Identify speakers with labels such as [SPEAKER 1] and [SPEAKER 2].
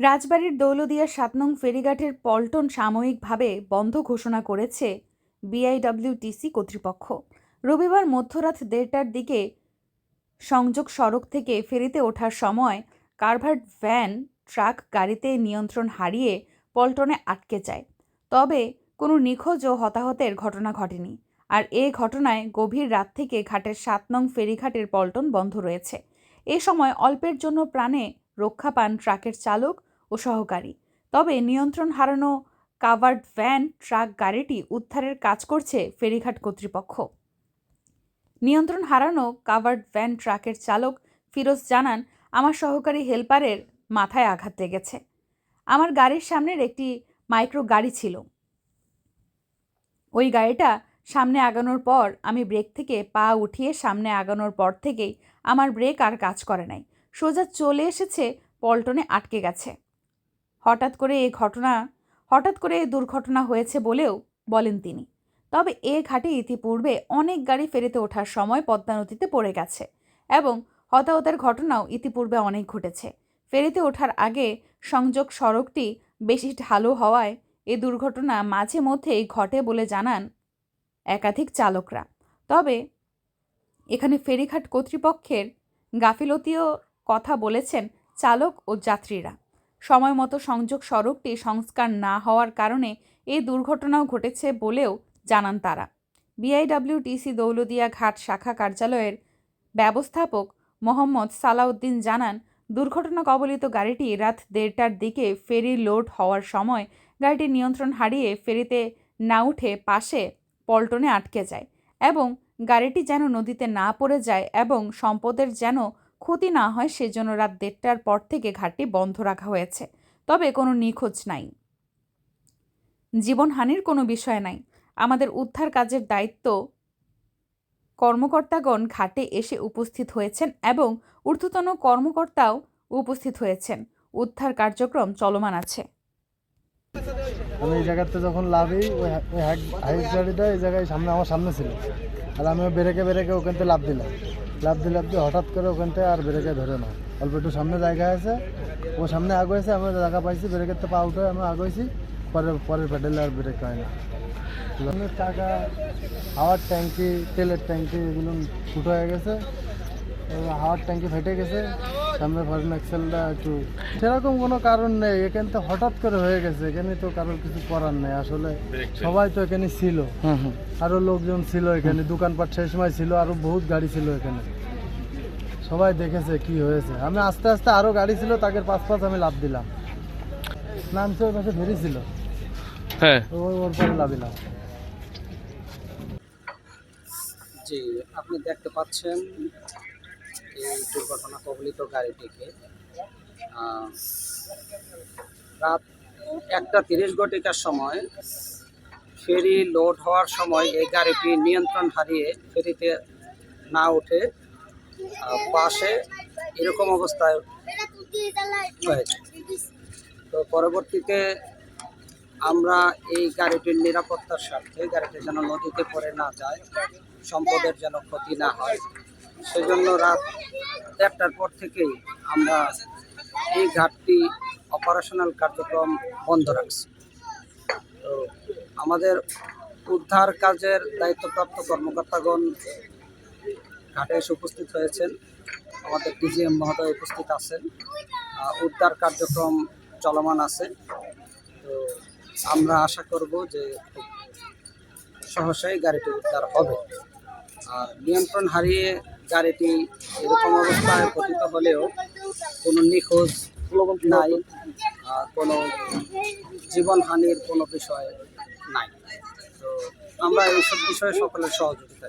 [SPEAKER 1] রাজবাড়ির দৌলদিয়া সাত নং ফেরিঘাটের পল্টন সাময়িকভাবে বন্ধ ঘোষণা করেছে বিআইডব্লিউটিসি কর্তৃপক্ষ। রবিবার মধ্যরাত দেড়টার দিকে সংযোগ সড়ক থেকে ফেরিতে ওঠার সময় কারভার্ট ভ্যান ট্রাক গাড়িতে নিয়ন্ত্রণ হারিয়ে পল্টনে আটকে যায়। তবে কোনো নিখোঁজ ও হতাহতের ঘটনা ঘটেনি। আর এ ঘটনায় গভীর রাত থেকে ঘাটের সাত নং ফেরিঘাটের পল্টন বন্ধ রয়েছে। এ সময় অল্পের জন্য প্রাণে রক্ষা পান ট্রাকের চালক ও সহকারী। তবে নিয়ন্ত্রণ হারানো কাভার্ড ভ্যান, ট্রাক গাড়িটি উদ্ধারের কাজ করছে ফেরিঘাট কর্তৃপক্ষ। নিয়ন্ত্রণ হারানো কাভার্ড ভ্যান ট্রাকের চালক ফিরোজ জানান, আমার সহকারী হেলপারের মাথায় আঘাত লেগেছে। আমার গাড়ির সামনের একটি মাইক্রো গাড়ি ছিল। ওই গাড়িটা সামনে আগানোর পর আমি ব্রেক থেকে পা উঠিয়ে সামনে আগানোর পর থেকেই আমার ব্রেক আর কাজ করে নাই। সোজা চলে এসেছে পল্টনে আটকে গেছে। হঠাৎ করে এ ঘটনা, হঠাৎ করে এই দুর্ঘটনা হয়েছে বলেও বলেন তিনি। তবে এ ঘাটে ইতিপূর্বে অনেক গাড়ি ফেরিতে ওঠার সময় পদ্মা নদীতে পড়ে গেছে এবং হতাহতের ঘটনাও ইতিপূর্বে অনেক ঘটেছে। ফেরিতে ওঠার আগে সংযোগ সড়কটি বেশি ঢালু হওয়ায় এ দুর্ঘটনা মাঝে মধ্যেই ঘটে বলে জানান একাধিক চালকরা। তবে এখানে ফেরিঘাট কর্তৃপক্ষের গাফিলতিও কথা বলেছেন চালক ও যাত্রীরা। সময় মতো সংযোগ সড়কটি সংস্কার না হওয়ার কারণে এই দুর্ঘটনাও ঘটেছে বলেও জানান তারা। বিআইডব্লিউটিসি দৌলদিয়া ঘাট শাখা কার্যালয়ের ব্যবস্থাপক মোহাম্মদ সালাউদ্দিন জানান, দুর্ঘটনা কবলিত গাড়িটি রাত দেড়টার দিকে ফেরি লোড হওয়ার সময় গাড়িটি নিয়ন্ত্রণ হারিয়ে ফেরিতে না উঠে পাশে পল্টনে আটকে যায় এবং গাড়িটি যেন নদীতে না পড়ে যায় এবং সম্পদের যেন ক্ষতি না হয় সেজন্য রাত দেড়টার পর থেকে ঘাটটি বন্ধ রাখা হয়েছে। তবে কোনো নিখোঁজ নাই। জীবনহানির কোনো বিষয় নাই। আমাদের উদ্ধার কাজের দায়িত্ব কর্মকর্তাগণ ঘাটে এসে উপস্থিত হয়েছেন এবং ঊর্ধ্বতন কর্মকর্তাও উপস্থিত হয়েছেন। উদ্ধার কার্যক্রম চলমান আছে।
[SPEAKER 2] আমি এই জায়গাতে যখন লাভি ওই হাইট গাড়িটা এই জায়গায় সামনে আমার সামনে ছিল। আর আমি বেরেকে বেরেকে ওখান লাভ দিলাম। লাভ দিয়ে হঠাৎ করে ওখান থেকে আর ব্রেকে ধরে না। অল্প একটু সামনে জায়গা আছে, ও সামনে আগোয়েছে আমরা জায়গা পাইছি, ব্রেকের তো পা উঠে আমরা আগোয়েছি পরে পরের প্যাডেল আর ব্রেক হয় না। টাকা, হাওয়ার ট্যাঙ্কি, তেলের ট্যাঙ্কি এগুলো ফুটো হয়ে গেছে হাওয়ার ট্যাঙ্কি ফেটে গেছে। সামনে ফরেন এক্সেলটা একটু সেরকম কোনো কারণ নেই। এখানে তো হঠাৎ করে হয়ে গেছে এখানে তো কারোর কিছু করার নেই। আসলে সবাই তো এখানে ছিল। আরও লোকজন ছিল এখানে দোকানপাট সেই সময় ছিল আরও বহুত গাড়ি ছিল এখানে। সবাই দেখেছে কি হয়েছে। আমি আস্তে আস্তে আরও গাড়ি ছিল তাকে পাঁচ পাঁচ আমি লাভ দিলাম। নামছে ওর পাশে ভেরি ছিল।
[SPEAKER 3] হ্যাঁ।
[SPEAKER 2] ওর পরে লাভিলাম
[SPEAKER 4] জি আপনি দেখতে পাচ্ছেন এই দুর্ঘটনা কবলিত গাড়িটিকে রাত একটা তিরিশ ঘটিকার সময় ফেরি লোড হওয়ার সময় এই গাড়িটি নিয়ন্ত্রণ হারিয়ে ফেরিতে না উঠে পাশে এরকম অবস্থায় হয়েছে তো পরবর্তীতে আমরা এই গাড়িটির নিরাপত্তার স্বার্থে গাড়িটি যেন নদীতে পড়ে না যায়, সম্পদের যেন ক্ষতি না হয় সেজন্য রাত দেড়টার পর থেকেই আমরা এই ঘাটটি অপারেশনাল কার্যক্রম বন্ধ রাখছি। তো আমাদের উদ্ধার কাজের দায়িত্বপ্রাপ্ত কর্মকর্তাগণ ঘাটে এসে উপস্থিত হয়েছেন। আমাদের ডিজিএম মহোদয় উপস্থিত আছেন। উদ্ধার কার্যক্রম চলমান আছে। তো আমরা আশা করব যে খুব সহসাই গাড়িটি উদ্ধার হবে। আর নিয়ন্ত্রণ হারিয়ে গাড়িটি এরকম অবস্থায় পতিত হলেও কোনো নিখোঁজ নাই কোনো জীবনহানির কোনো বিষয় নাই তো আমরা এইসব বিষয়ে সকলের সহযোগিতা।